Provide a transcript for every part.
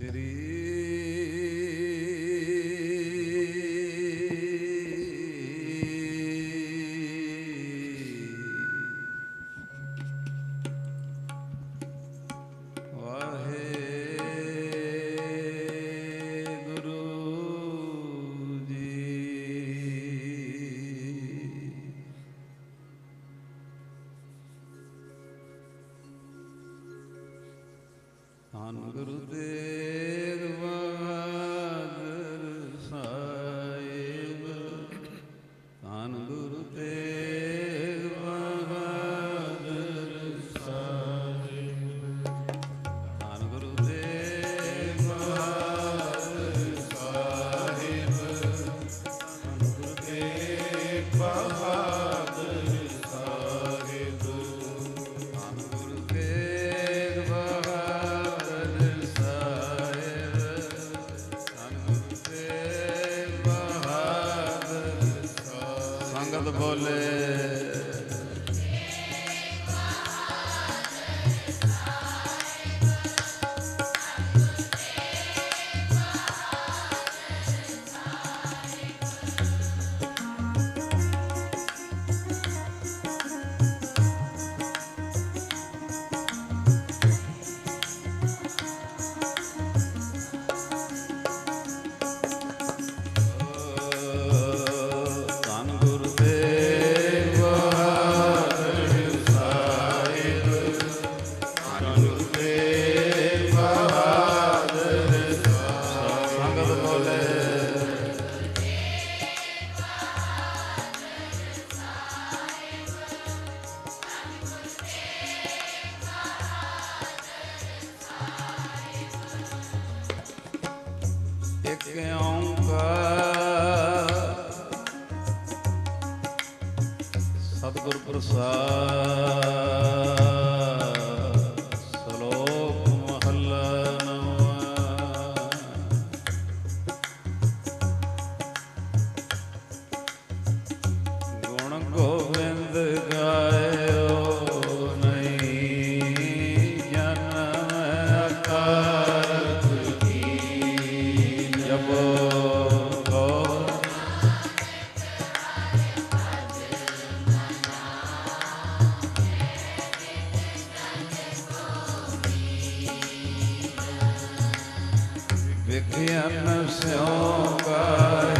ਸ੍ਰੀ Lithium Sioga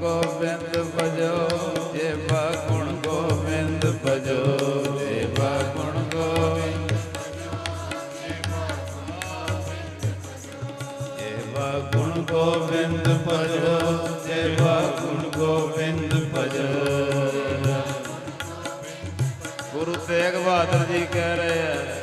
Gobind ਭਜੋ ਸੇਵਾ ਗੁਣ ਗੋਬਿੰਦ ਭਜੋ ਸੇਵਾ ਗੁਣ ਗੋਬਿੰਦ ਸੇਵਾ ਗੁਣ ਗੋਬਿੰਦ ਭਜੋ ਸੇਵਾ ਗੁਣ ਗੋਬਿੰਦ ਭਜੋ। ਗੁਰੂ ਤੇਗ ਬਹਾਦਰ ਜੀ ਕਹਿ ਰਹੇ ਆ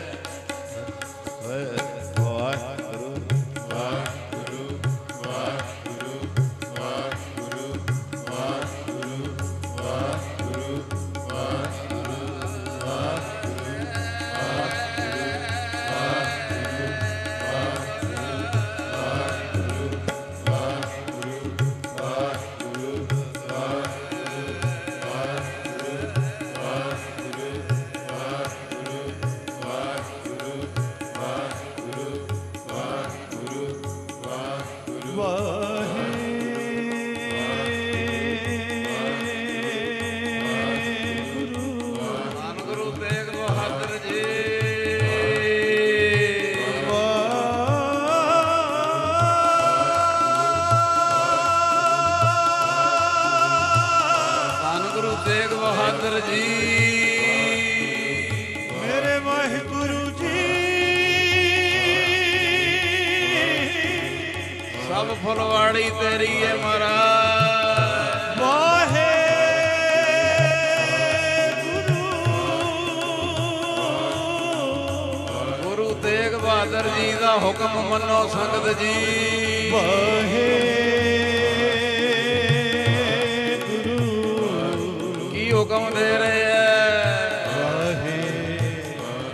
ਤੇਰੇ ਐ ਵਾਹੇ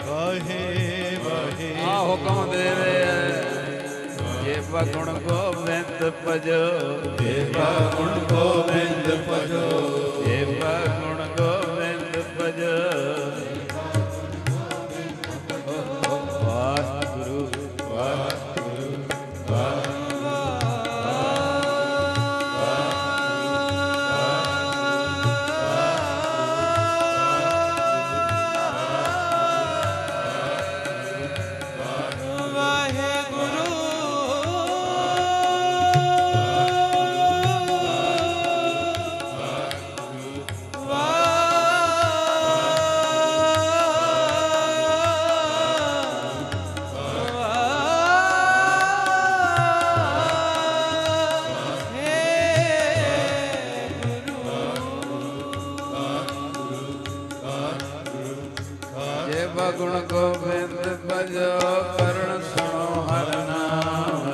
ਵਾਹੇ ਵਾਹੇ। ਆ ਹੁਕਮ ਦੇਵੇ। ਜੇ ਬਗੁਣ ਗੋਬਿੰਦ ਭਜੋ। ਜੇ ਬਗੁਣ ਗੋਬਿੰਦ ਭਜੋ। ਜੇ ਬਗੁਣ ਗੋਬਿੰਦ ਭਜੋ। ਕਰੋ ਕਰਨ ਸੁਣੋ ਹਰ ਨਾਮ।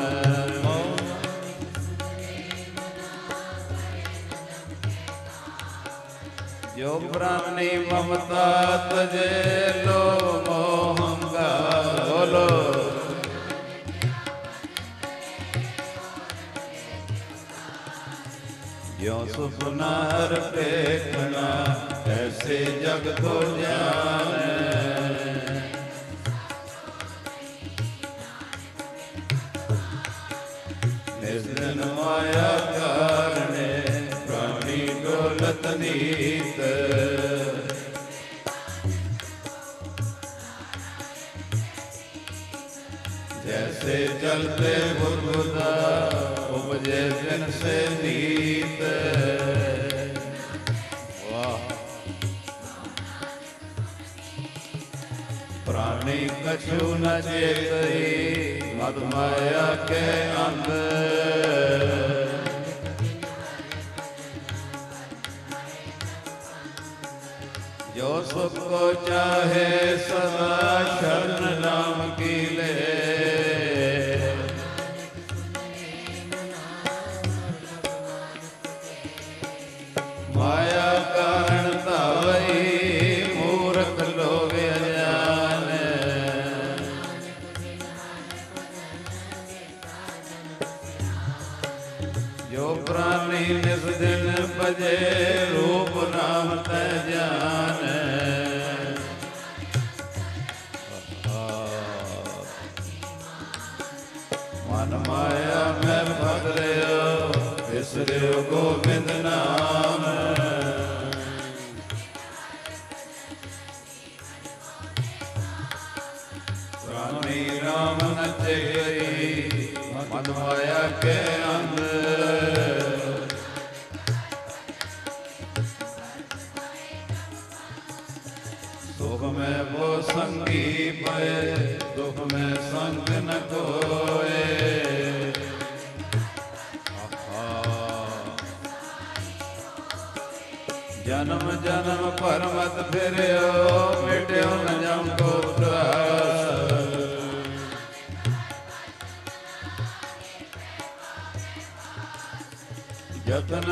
ਜੋ ਪ੍ਰਾਨੀ ਮਮਤਾ ਤਜੇ ਲੋ ਮੋਹ ਬੋਲੋ। ਜੋ ਸੁਪਨਾਰ ਪੇਖਣਾ ਐਸੇ ਜਗ ਕੋ ਜਾਣੈ। जैसे चलते बुद्धा उपजे दिन से नीत वाह प्राणी कछु न चेतई मद माया के अंदर जो सुख को चाहे सदा शरण नाम की ले ਰੂਪ ਨਾਮ ਤੈ ਮਾਇਆ ਮੈਂ ਭਗ ਇਸ ਵਿਸਰਿਓ ਗੋਬਿੰਦ ਜਨਮ ਪਰਮਤ ਫਿਰਿਓ, ਮਿਟਿਓ ਨ ਜਮ ਕੋ ਤਰਾਸ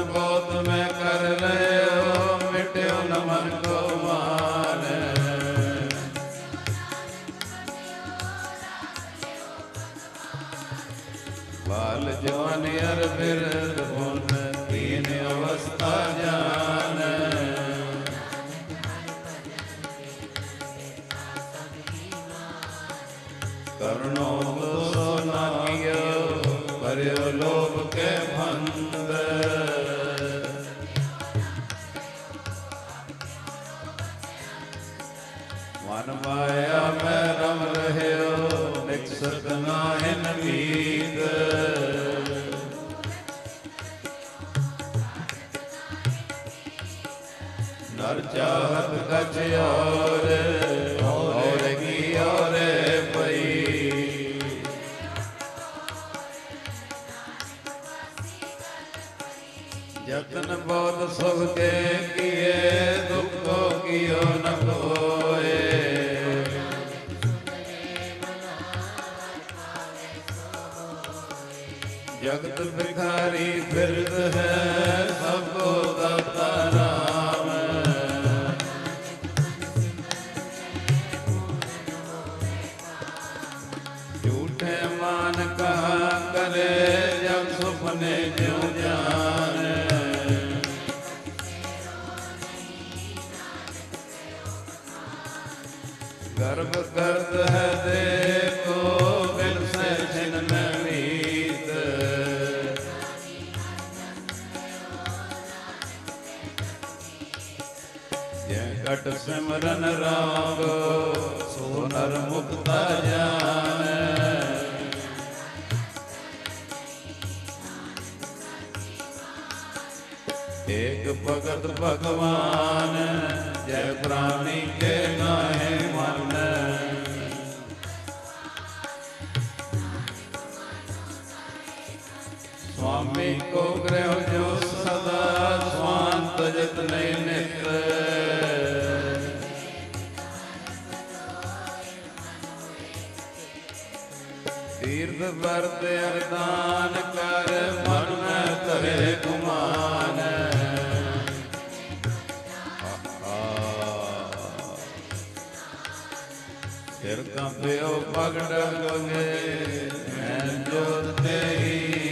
ਬਹੁਤ ਮੈਂ ਕਰ ਲਿਓ, ਮਿਟਿਓ ਨ ਮਨ ਕੋ ਮਾਨ ਬਾਲ ਜਵਾਨੀ ਅਰ ਬਿਰਧ ਹੁਨ ਤੀਨ ਅਵਸਥਾ ਜਾਨ ਚਾਹਤ ਬਹੁਤ ਸੁਖ ਕੇ ਕੀਏ ਦੁਖੋ ਕੀਓ ਨ ਕੋਏ ਜਗਤ ਭਿਖਾਰੀ ਫਿਰਦ ਹੈ ਸਭ ਕਰਤ ਹੈ ਸਿਮਰਨ ਰਾਮ ਸੋ ਨਰ ਮੁਕਤਾ ਜਾਣੈ ਏਕ ਭਗਤ ਭਗਵਾਨ ਜੈ ਪ੍ਰਾਨੀ ਕੇ ਨਾਹਿ ਮਨ ਸੁਆਮੀ ਕੋ ਗ੍ਰਹਿ ਜੋ ਸਦਾ ਸਵਾੰਤ ਜਤ ਨਹੀਂ ਨਿਤ ਤੀਰਥ ਵਰਤ ਅਰਦਾਨ ਕਰ, ਮਨ ਮੈਂ ਧਰੇ ਗੁਮਾਨ। ਸਿਰ ਕੰਪਿਓ ਪਗੜ ਗਏ ਮੈਂ ਜੋਤ ਤੇਰੀ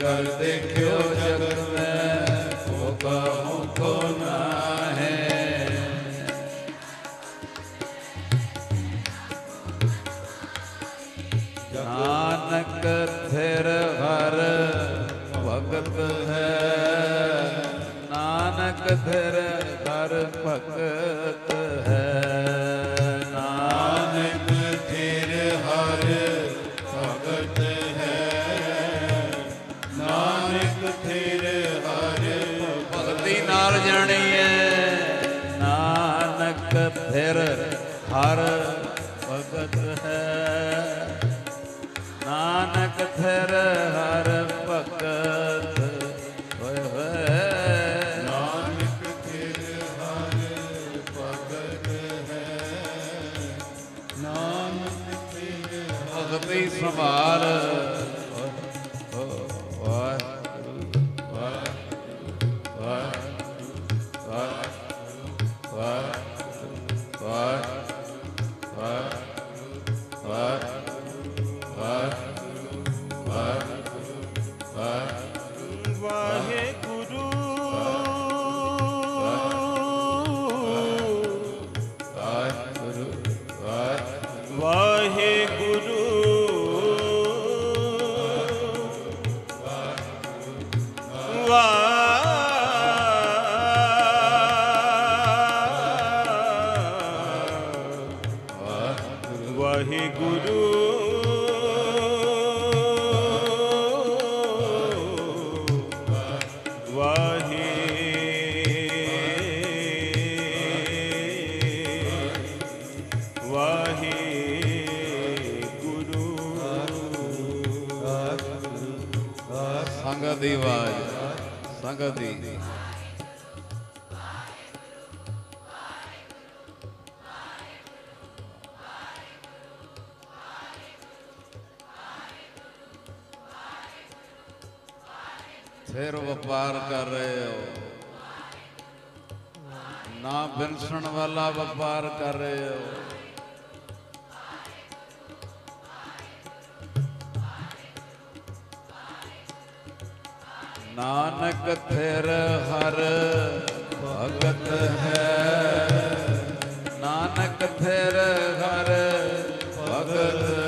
ਕਰ ਦੇਖਿਓ ਜਗਤ ਮੈਂ ਕੋ ਕਹੂੰ ਕੋ ਨਾਹੀ ਨਾਨਕ ਥਿਰ ਹਰ ਭਗਤ ਹੈ ਨਾਨਕ ਥਿਰ ਹਰ ਭਗਤ ਹਰ ਭਗਤ ਹੈ। ਨਾਨਕ ਫਿਰ ਹਰ ਵਾਹਿਗੁਰੂ ਵਾਹੇ। ਵਾਹਿਗੁਰੂ ਸੰਗਤ ਦੀ ਆਵਾਜ਼ ਸੰਗਤ ਦੀ। ਬਿਨਸਣ ਵਪਾਰ ਕਰ ਰਹੇ ਹੋ। ਨਾਨਕ ਥਿਰ ਹਰ ਭਗਤ ਹੈ। ਨਾਨਕ ਥਿਰ ਹਰ ਭਗਤ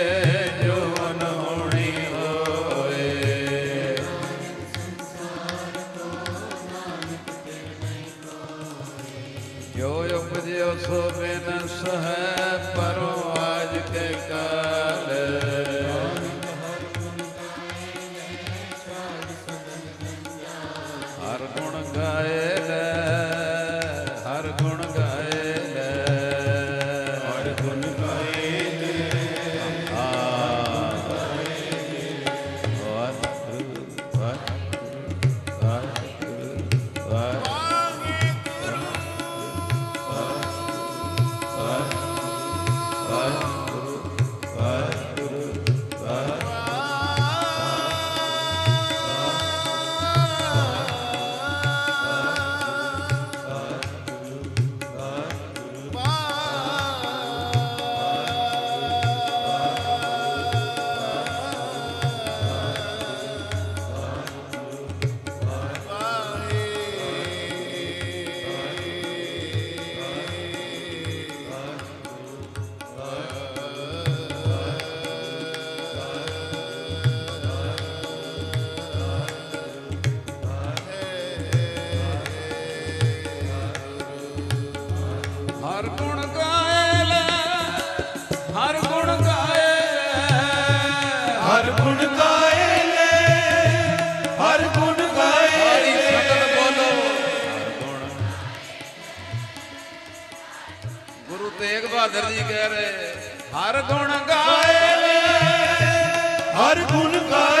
ਗੁਰੂ ਤੇਗ ਬਹਾਦਰ ਜੀ ਕਹਿ ਰਹੇ ਹਰ ਗੁਣ ਗਾਏ ਹਰ ਗੁਣ ਗਾਏ